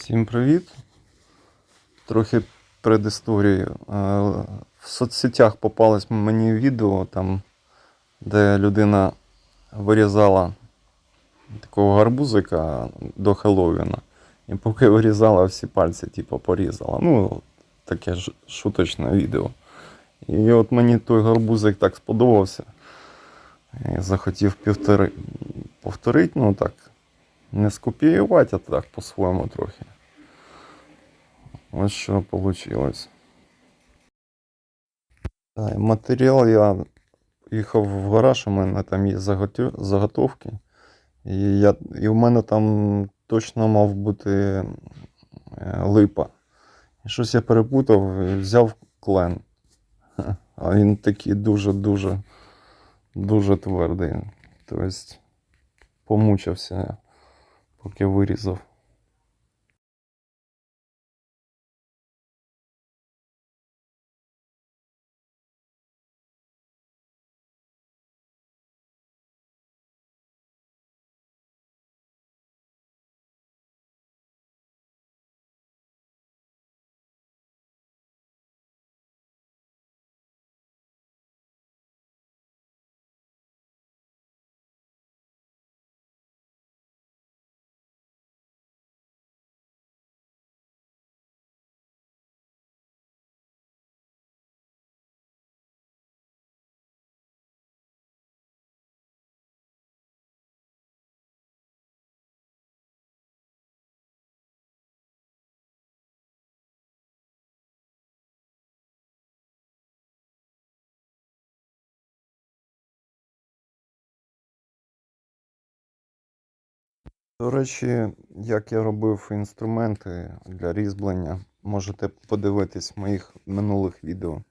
Всім привіт. Трохи предісторії. Е, В соцсетях попалось мені відео, там, де людина вирізала такого гарбузика до Хеллоуіна. І поки вирізала, всі пальці, типу, порізала. Ну, таке шуточне відео. І от мені той гарбузик так сподобався. І захотів повторити, ну так, не скопіювати, а так по-своєму трохи. Ось що вийшло. Матеріал я їхав в гараж, у мене там є заготовки. І, я, і в мене там точно мав бути е, липа. І щось я перепутав і взяв клен. А він такий дуже-дуже дуже твердий. Тобто помучився, поки вирізав. До речі, як я робив інструменти для різьблення, можете подивитись в моїх минулих відео.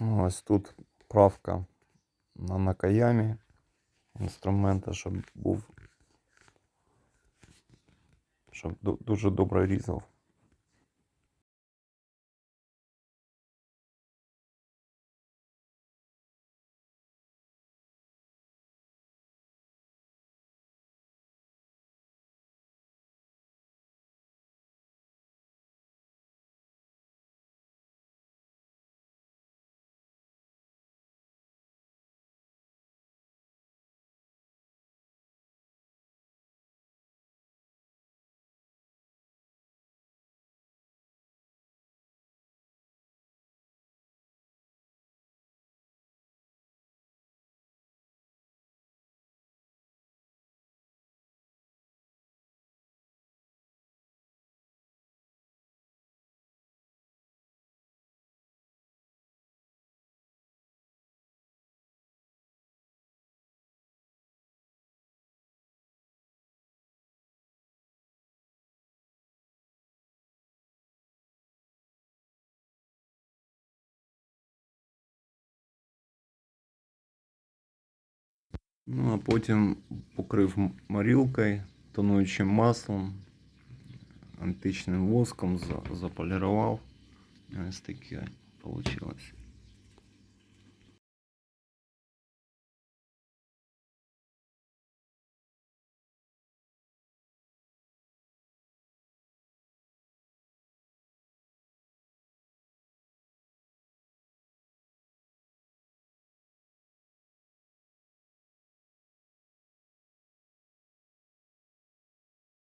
Ось тут правка на накаямі інструмента, щоб був, щоб ду- дуже добре різав. Ну, а потім покрив м- морілкою, тонуючим маслом, античним воском, за- заполірував. І Ось таке вийшло.